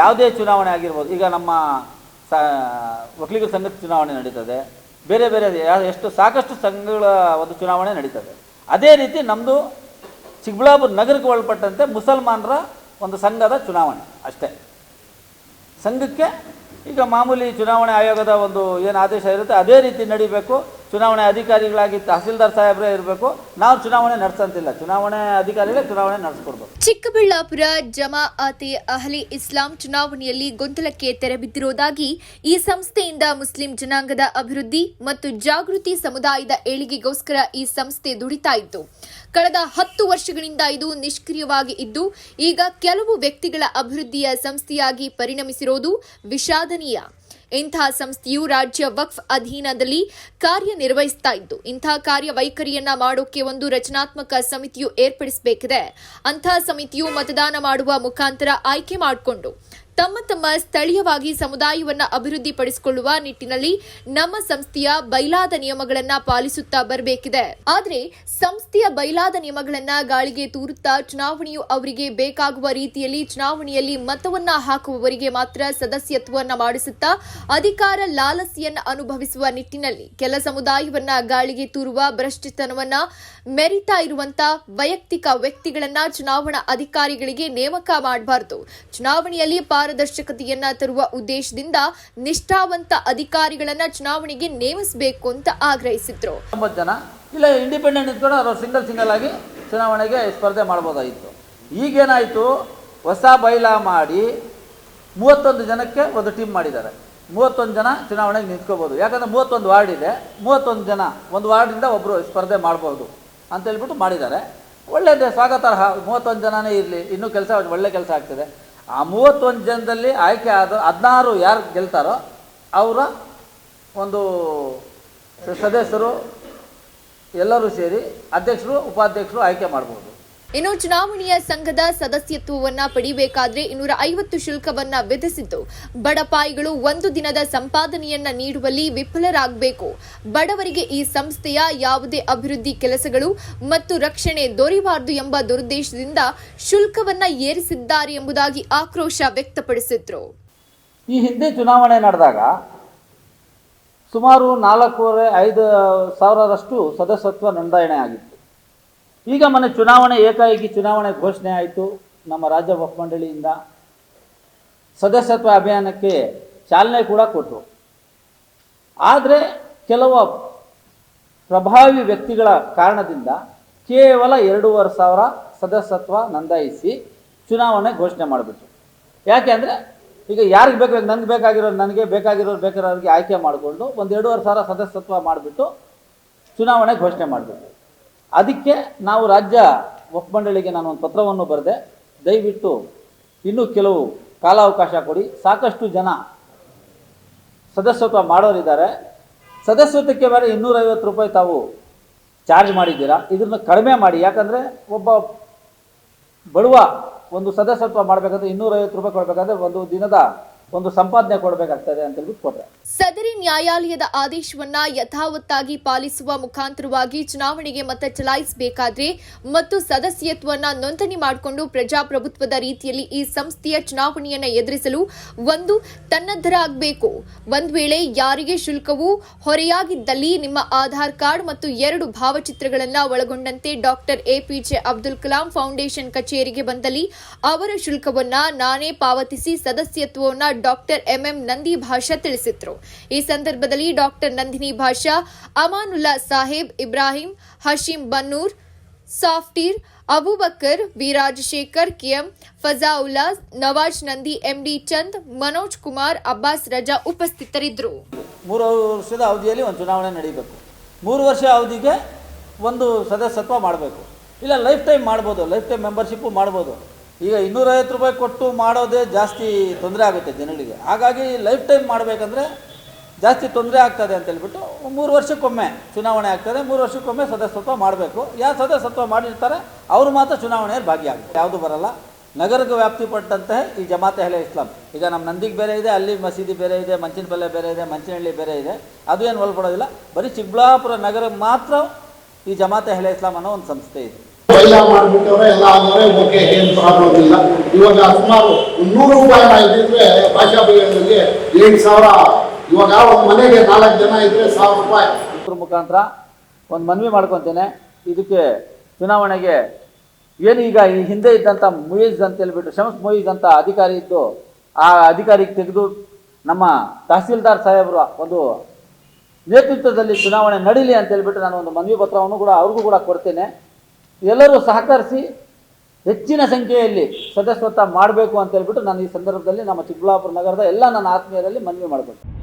ಯಾವುದೇ ಚುನಾವಣೆ ಆಗಿರ್ಬೋದು, ಈಗ ನಮ್ಮ ಸ ಒಕ್ಕಲಿಗರ ಸಂಘದ ಚುನಾವಣೆ ನಡೀತದೆ. ಬೇರೆ ಬೇರೆ ಎಷ್ಟು ಸಾಕಷ್ಟು ಸಂಘಗಳ ಒಂದು ಚುನಾವಣೆ ನಡೀತದೆ. ಅದೇ ರೀತಿ ನಮ್ಮದು ಚಿಕ್ಕಬಳ್ಳಾಪುರ ನಗರಕ್ಕೆ ಒಳಪಟ್ಟಂತೆ ಮುಸಲ್ಮಾನರ ಒಂದು ಸಂಘದ ಚುನಾವಣೆ ಅಷ್ಟೇ. ಸಂಘಕ್ಕೆ ಈಗ ಮಾಮೂಲಿ ಚುನಾವಣೆ ಆಯೋಗದ ಒಂದು ಏನು ಆದೇಶ ಇರುತ್ತೆ, ಅದೇ ರೀತಿ ನಡಿಬೇಕು. ಚುನಾವಣೆ ಅಧಿಕಾರಿಗಳಾಗಿ ತಹಸೀಲ್ದಾರ್ ಸಾಹೇಬ್ರೇ ಇರಬೇಕು. ನಾವು ಚುನಾವಣೆ ನಡೆಸಂತಿಲ್ಲ. ಚುನಾವಣೆ ಅಧಿಕಾರಿಗಳೇ ಚುನಾವಣೆ ನಡೆಸ್ಕೊಡ್ಬೇಕು. ಚಿಕ್ಕಬಳ್ಳಾಪುರ ಜಮಾಅತೆ ಅಹಲಿ ಇಸ್ಲಾಂ ಚುನಾವಣೆಯಲ್ಲಿ ಗೊಂದಲಕ್ಕೆ ತೆರೆಬಿದ್ದಿರುವುದಾಗಿ ಈ ಸಂಸ್ಥೆಯಿಂದ ಮುಸ್ಲಿಂ ಜನಾಂಗದ ಅಭಿವೃದ್ಧಿ ಮತ್ತು ಜಾಗೃತಿ ಸಮುದಾಯದ ಏಳಿಗೆಗೋಸ್ಕರ ಈ ಸಂಸ್ಥೆ ದುಡಿತಾ ಇತ್ತು. ಕಳೆದ ಹತ್ತು ವರ್ಷಗಳಿಂದ ಇದು ನಿಷ್ಕ್ರಿಯವಾಗಿ ಇದ್ದು, ಈಗ ಕೆಲವು ವ್ಯಕ್ತಿಗಳ ಅಭಿವೃದ್ಧಿಯ ಸಂಸ್ಥೆಯಾಗಿ ಪರಿಣಮಿಸಿರುವುದು ವಿಷಾದನೀಯ. ಇಂತಹ ಸಂಸ್ಥೆಯು ರಾಜ್ಯ ವಕ್ಫ್ ಅಧೀನದಲ್ಲಿ ಕಾರ್ಯನಿರ್ವಹಿಸ್ತಾ ಇದ್ದು ಇಂತಹ ಕಾರ್ಯವೈಖರಿಯನ್ನ ಮಾಡೋಕೆ ಒಂದು ರಚನಾತ್ಮಕ ಸಮಿತಿಯು ಏರ್ಪಡಿಸಬೇಕಿದೆ. ಅಂತಹ ಸಮಿತಿಯು ಮತದಾನ ಮಾಡುವ ಮುಖಾಂತರ ಆಯ್ಕೆ ಮಾಡಿಕೊಂಡು ತಮ್ಮ ತಮ್ಮ ಸ್ಥಳೀಯವಾಗಿ ಸಮುದಾಯವನ್ನ ಅಭಿವೃದ್ಧಿಪಡಿಸಿಕೊಳ್ಳುವ ನಿಟ್ಟಿನಲ್ಲಿ ನಮ್ಮ ಸಂಸ್ಥೆಯ ಬೈಲಾದ ನಿಯಮಗಳನ್ನ ಪಾಲಿಸುತ್ತಾ ಬರಬೇಕಿದೆ. ಆದರೆ ಸಂಸ್ಥೆಯ ಬೈಲಾದ ನಿಯಮಗಳನ್ನ ಗಾಳಿಗೆ ತೂರುತ್ತಾ ಚುನಾವಣೆಯು ಅವರಿಗೆ ಬೇಕಾಗುವ ರೀತಿಯಲ್ಲಿ ಚುನಾವಣೆಯಲ್ಲಿ ಮತವನ್ನ ಹಾಕುವವರಿಗೆ ಮಾತ್ರ ಸದಸ್ಯತ್ವವನ್ನು ಮಾಡಿಸುತ್ತಾ ಅಧಿಕಾರ ಲಾಲಸಿಯನ್ನು ಅನುಭವಿಸುವ ನಿಟ್ಟಿನಲ್ಲಿ ಕೆಲ ಸಮುದಾಯವನ್ನ ಗಾಳಿಗೆ ತೂರುವ ಭ್ರಷ್ಟತನವನ್ನ ಮೆರಿತಾ ಇರುವಂತ ವೈಯಕ್ತಿಕ ವ್ಯಕ್ತಿಗಳನ್ನ ಚುನಾವಣಾ ಅಧಿಕಾರಿಗಳಿಗೆ ನೇಮಕ ಮಾಡಬಾರದು. ಚುನಾವಣೆಯಲ್ಲಿ ಪಾರದರ್ಶಕತೆಯನ್ನ ತರುವ ಉದ್ದೇಶದಿಂದ ನಿಷ್ಠಾವಂತ ಅಧಿಕಾರಿಗಳನ್ನ ಚುನಾವಣೆಗೆ ನೇಮಿಸಬೇಕು ಅಂತ ಆಗ್ರಹಿಸಿದ್ರು. ಜನ. ಇಲ್ಲ ಇಂಡಿಪೆಂಡೆಂಟ್ ಕೂಡ ಅವರು ಸಿಂಗಲ್ ಸಿಂಗಲ್ ಆಗಿ ಚುನಾವಣೆಗೆ ಸ್ಪರ್ಧೆ ಮಾಡ್ಬೋದಾಗಿತ್ತು. ಈಗೇನಾಯಿತು? ಹೊಸ ಬೈಲಾ ಮಾಡಿ ಮೂವತ್ತೊಂದು ಜನಕ್ಕೆ ಒಂದು ಟೀಮ್ ಮಾಡಿದ್ದಾರೆ. ಮೂವತ್ತೊಂದು ಜನ ಚುನಾವಣೆಗೆ ನಿಂತ್ಕೋಬೋದು. ಯಾಕಂದರೆ ಮೂವತ್ತೊಂದು ವಾರ್ಡ್ ಇದೆ. ಮೂವತ್ತೊಂದು ಜನ, ಒಂದು ವಾರ್ಡಿಂದ ಒಬ್ಬರು ಸ್ಪರ್ಧೆ ಮಾಡ್ಬೋದು ಅಂತ ಹೇಳ್ಬಿಟ್ಟು ಮಾಡಿದ್ದಾರೆ. ಒಳ್ಳೆಯದೇ ಸ್ವಾಗತಾರ್ಹ. ಮೂವತ್ತೊಂದು ಜನನೇ ಇರಲಿ. ಇನ್ನೂ ಕೆಲಸ, ಒಳ್ಳೆ ಕೆಲಸ ಆಗ್ತಿದೆ. ಆ ಮೂವತ್ತೊಂದು ಜನದಲ್ಲಿ ಆಯ್ಕೆ ಆದ ಹದಿನಾರು ಯಾರು ಗೆಲ್ತಾರೋ ಅವರ ಒಂದು ಸದಸ್ಯರು ಎಲ್ಲರೂ ಸೇರಿ ಅಧ್ಯಕ್ಷರು, ಉಪಾಧ್ಯಕ್ಷರು ಆಯ್ಕೆ ಮಾಡ್ಬೋದು. ಇನ್ನು ಚುನಾವಣೆಯ ಸಂಘದ ಸದಸ್ಯತ್ವವನ್ನ ಪಡಿಬೇಕಾದ್ರೆ ಇನ್ನೂರ ಐವತ್ತು ಶುಲ್ಕವನ್ನ ವಿಧಿಸಿದ್ದು. ಬಡಪಾಯಿಗಳು ಒಂದು ದಿನದ ಸಂಪಾದನೆಯನ್ನ ನೀಡುವಲ್ಲಿ ವಿಫಲರಾಗಬೇಕು. ಬಡವರಿಗೆ ಈ ಸಂಸ್ಥೆಯ ಯಾವುದೇ ಅಭಿವೃದ್ಧಿ ಕೆಲಸಗಳು ಮತ್ತು ರಕ್ಷಣೆ ದೊರೆಯಬಾರದು ಎಂಬ ದುರುದ್ದೇಶದಿಂದ ಶುಲ್ಕವನ್ನ ಏರಿಸಿದ್ದಾರೆ ಎಂಬುದಾಗಿ ಆಕ್ರೋಶ ವ್ಯಕ್ತಪಡಿಸಿದ್ರು. ಈ ಹಿಂದೆ ಚುನಾವಣೆ ನಡೆದಾಗ ಸುಮಾರು ನಾಲ್ಕೂವರೆ ಐದು ಸಾವಿರರಷ್ಟು ಸದಸ್ಯತ್ವ ನೋಂದಣಿ ಆಗಿತ್ತು ಈಗ ಮೊನ್ನೆ ಚುನಾವಣೆ, ಏಕಾಏಕಿ ಚುನಾವಣೆ ಘೋಷಣೆ ಆಯಿತು. ನಮ್ಮ ರಾಜ್ಯ ಮಂಡಳಿಯಿಂದ ಸದಸ್ಯತ್ವ ಅಭಿಯಾನಕ್ಕೆ ಚಾಲನೆ ಕೂಡ ಕೊಟ್ಟರು. ಆದರೆ ಕೆಲವು ಪ್ರಭಾವಿ ವ್ಯಕ್ತಿಗಳ ಕಾರಣದಿಂದ ಕೇವಲ ಎರಡೂವರೆ ಸಾವಿರ ಸದಸ್ಯತ್ವ ನೋಂದಾಯಿಸಿ ಚುನಾವಣೆ ಘೋಷಣೆ ಮಾಡಿಬಿಟ್ರು. ಯಾಕೆ ಅಂದರೆ ಈಗ ಯಾರಿಗೆ ಬೇಕು ನನಗೆ ಬೇಕಾಗಿರೋ, ನನಗೆ ಬೇಕಾಗಿರೋರು ಬೇಕಾದವ್ರಿಗೆ ಆಯ್ಕೆ ಮಾಡಿಕೊಂಡು ಒಂದು ಎರಡೂವರೆ ಸಾವಿರ ಸದಸ್ಯತ್ವ ಮಾಡಿಬಿಟ್ಟು ಚುನಾವಣೆ ಘೋಷಣೆ ಮಾಡಿಬಿಟ್ರು. ಅದಕ್ಕೆ ನಾವು ರಾಜ್ಯ ಒಪ್ಪಮಂಡಳಿಗೆ ಮಂಡಳಿಗೆ ನಾನು ಒಂದು ಪತ್ರವನ್ನು ಬರೆದೆ. ದಯವಿಟ್ಟು ಇನ್ನೂ ಕೆಲವು ಕಾಲಾವಕಾಶ ಕೊಡಿ. ಸಾಕಷ್ಟು ಜನ ಸದಸ್ಯತ್ವ ಮಾಡೋರಿದ್ದಾರೆ. ಸದಸ್ಯತ್ವಕ್ಕೆ ಬೇರೆ ಇನ್ನೂರೈವತ್ತು ರೂಪಾಯಿ ತಾವು ಚಾರ್ಜ್ ಮಾಡಿದ್ದೀರಾ? ಇದನ್ನು ಕಡಿಮೆ ಮಾಡಿ. ಯಾಕಂದರೆ ಒಬ್ಬ ಬಡವ ಒಂದು ಸದಸ್ಯತ್ವ ಮಾಡಬೇಕಂದ್ರೆ ಇನ್ನೂರೈವತ್ತು ರೂಪಾಯಿ ಕೊಡಬೇಕಾದ್ರೆ ಒಂದು ದಿನದ ಒಂದು ಸಂಪಾದನೆ ಕೊಡಬೇಕಾಗ್ತದೆ ಅಂತ ಹೇಳ್ಬಿಟ್ಟು ಕೊಟ್ರೆ. ಸದರಿ ನ್ಯಾಯಾಲಯದ ಆದೇಶವನ್ನ ಯಥಾವತ್ತಾಗಿ ಪಾಲಿಸುವ ಮುಖಾಂತರವಾಗಿ ಚುನಾವಣೆಗೆ ಮತ ಚಲಾಯಿಸಬೇಕಾದ್ರೆ ಮತ್ತು ಸದಸ್ಯತ್ವವನ್ನ ನೋಂದಣಿ ಮಾಡಿಕೊಂಡು ಪ್ರಜಾಪ್ರಭುತ್ವದ ರೀತಿಯಲ್ಲಿ ಈ ಸಂಸ್ಥೆಯ ಚುನಾವಣೆಯನ್ನ ಎದುರಿಸಲು ಒಂದು ತನ್ನದ್ಧರಾಗಬೇಕು ಒಂದ್ ವೇಳೆ ಯಾರಿಗೆ ಶುಲ್ಕವು ಹೊರೆಯಾಗಿದ್ದಲ್ಲಿ ನಿಮ್ಮ ಆಧಾರ್ ಕಾರ್ಡ್ ಮತ್ತು ಎರಡು ಭಾವಚಿತ್ರಗಳನ್ನ ಒಳಗೊಂಡಂತೆ doctor APJ Abdul Kalam foundation ಕಚೇರಿಗೆ ಬಂದಲ್ಲಿ ಅವರ ಶುಲ್ಕವನ್ನ ನಾನೇ ಪಾವತಿಸಿ ಸದಸ್ಯತ್ವವನ್ನ ಡಾಕ್ಟರ್ ಎಂಎಂ ನಂದಿ ಭಾಷಾ ತಿಳಿಸಿದ್ರು. ಈ ಸಂದರ್ಭದಲ್ಲಿ doctor Nandini Basha, Amanullah Saheb Ibrahim, Hashim Bannur, ಸಾಫ್ಟೀರ್, Abubakar V Rajashekar KM Fazaulla, Nawaz Nandi, MD Chand, Manoj Kumar, Abbas Raza ಉಪಸ್ಥಿತರಿದ್ದರು ಮೂರು ವರ್ಷದ ಅವಧಿಯಲ್ಲಿ ಒಂದು ಚುನಾವಣೆ ನಡೀಬೇಕು. ಮೂರು ವರ್ಷ ಅವಧಿಗೆ ಒಂದು ಸದಸ್ಯತ್ವ ಮಾಡಬೇಕು. ಇಲ್ಲ, ಲೈಫ್ ಟೈಮ್ ಮಾಡ್ಬೋದು, ಲೈಫ್ ಟೈಮ್ ಮೆಂಬರ್ಶಿಪ್ಪು ಮಾಡ್ಬೋದು. ಈಗ ಇನ್ನೂರೈವತ್ತು ರೂಪಾಯಿ ಕೊಟ್ಟು ಮಾಡೋದೇ ಜಾಸ್ತಿ ತೊಂದರೆ ಆಗುತ್ತೆ ಜನಗಳಿಗೆ ಹಾಗಾಗಿ ಲೈಫ್ ಟೈಮ್ ಮಾಡಬೇಕಂದ್ರೆ ಜಾಸ್ತಿ ತೊಂದರೆ ಆಗ್ತದೆ ಅಂತ ಹೇಳ್ಬಿಟ್ಟು ಮೂರು ವರ್ಷಕ್ಕೊಮ್ಮೆ ಚುನಾವಣೆ ಆಗ್ತದೆ, ಮೂರು ವರ್ಷಕ್ಕೊಮ್ಮೆ ಸದಸ್ಯತ್ವ ಮಾಡಬೇಕು. ಯಾರು ಸದಸ್ಯತ್ವ ಮಾಡಿರ್ತಾರೆ, ಅವರು ಮಾತ್ರ ಚುನಾವಣೆಯಲ್ಲಿ ಭಾಗಿಯಾಗುತ್ತೆ ಯಾವುದು ಬರಲ್ಲ. ನಗರಕ್ಕೆ ವ್ಯಾಪ್ತಿಪಟ್ಟಂತೆ ಈ ಜಮಾತೆ ಹಲೆ ಇಸ್ಲಾಂ. ಈಗ ನಮ್ಮ ನಂದಿಗೆ ಬೇರೆ ಇದೆ, ಅಲ್ಲಿ ಮಸೀದಿ ಬೇರೆ ಇದೆ ಮಂಚಿನಪಲ್ಲೆ ಬೇರೆ ಇದೆ, ಮಂಚಿನಹಳ್ಳಿ ಬೇರೆ ಇದೆ. ಅದು ಏನು ಒಳಪಡೋದಿಲ್ಲ. ಬರೀ ಚಿಕ್ಕಬಳ್ಳಾಪುರ ನಗರಕ್ಕೆ ಮಾತ್ರ ಈ ಜಮಾತೆ ಹಲೆ ಇಸ್ಲಾಂ ಅನ್ನೋ ಒಂದು ಸಂಸ್ಥೆ ಇದೆ. ಬೈಲ ಮಾಡಿಬಿಟ್ಟವ್ರೆ, ಎಲ್ಲ ಆದವ್ರೆ ಓಕೆ ಏನು ಪ್ರಾಬ್ಲಮ್ ಇಲ್ಲ. ಇವಾಗ ಸುಮಾರು ನೂರು ರೂಪಾಯಿ ಇದ್ದಿದ್ರೆ ಭಾಷಾ ಬೈಗಳಿಗೆ ಸಾವಿರ. ಇವಾಗ ಒಂದು ಮನೆಗೆ ನಾಲ್ಕು ಜನ ಇದ್ರೆ ಸಾವಿರ ರೂಪಾಯಿ. ಇದ್ರ ಮುಖಾಂತರ ಒಂದು ಮನವಿ ಮಾಡ್ಕೊತೇನೆ. ಇದಕ್ಕೆ ಚುನಾವಣೆಗೆ ಏನು ಈಗ ಈ ಹಿಂದೆ ಇದ್ದಂಥ ಮುಯೀಜ್ ಅಂತ ಹೇಳ್ಬಿಟ್ಟು, ಶಮಸ್ ಮುಯೀಜ್ ಅಂತ ಅಧಿಕಾರಿ ಇದ್ದು, ಆ ಅಧಿಕಾರಿಗೆ ತೆಗೆದು ನಮ್ಮ ತಹಸೀಲ್ದಾರ್ ಸಾಹೇಬರು ಒಂದು ನೇತೃತ್ವದಲ್ಲಿ ಚುನಾವಣೆ ನಡೀಲಿ ಅಂತ ಹೇಳ್ಬಿಟ್ಟು ನಾನು ಒಂದು ಮನವಿ ಪತ್ರವನ್ನು ಕೂಡ ಅವ್ರಿಗೂ ಕೂಡ ಕೊಡ್ತೇನೆ. ಎಲ್ಲರೂ ಸಹಕರಿಸಿ ಹೆಚ್ಚಿನ ಸಂಖ್ಯೆಯಲ್ಲಿ ಸದಸ್ಯತ್ವ ಮಾಡಬೇಕು ಅಂತ ಹೇಳ್ಬಿಟ್ಟು ನಾನು ಈ ಸಂದರ್ಭದಲ್ಲಿ ನಮ್ಮ ಚಿಕ್ಕಬಳ್ಳಾಪುರ ನಗರದ ಎಲ್ಲ ನನ್ನ ಆತ್ಮೀಯರಲ್ಲಿ ಮನವಿ ಮಾಡ್ಕೊಳ್ತೇನೆ.